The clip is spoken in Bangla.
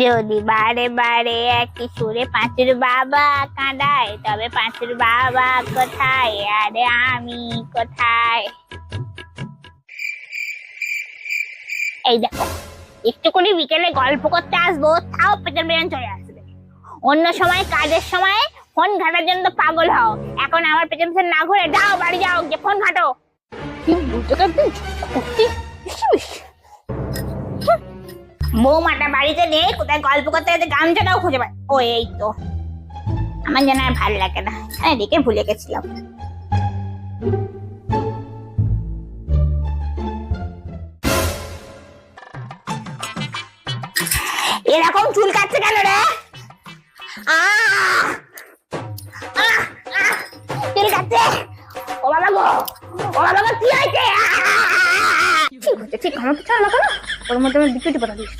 যদি বারে বারে একই সুরে পাঁচুর বাবা কাঁদায়, তবে পাঁচুর বাবা কোথায়? আরে আমি কোথায়? এই দেখো একটু করে বিকেলে গল্প করতে আসব, তাও পেটের বেরন চলে আসবে। অন্য সময়, কাজের সময় ফোন ঘাটার জন্য তো পাগল হও। এখন আমার পেছন পেছন না ঘুরে যাও, বাড়ি যাও, গিয়ে ফোন ঘাটো। কি বুঝতে বেশি বৌমাটা বাড়িতে নেই, কোথায় গল্প করতে গেছে গামছাটাও খুঁজে পায়। ও, এই তো। আমার যেন আর ভালো লাগে না। হ্যাঁ রেখে ভুলে গেছিলাম। এরকম চুল কাটছে কেন রে! চুল কাটছে? ও বাবা গো, ও বাবা কি হয়েছে? হচ্ছে ঠিক আমার কিছু না? ওর মধ্যে আমার বিক্রিটি পাঠা দিস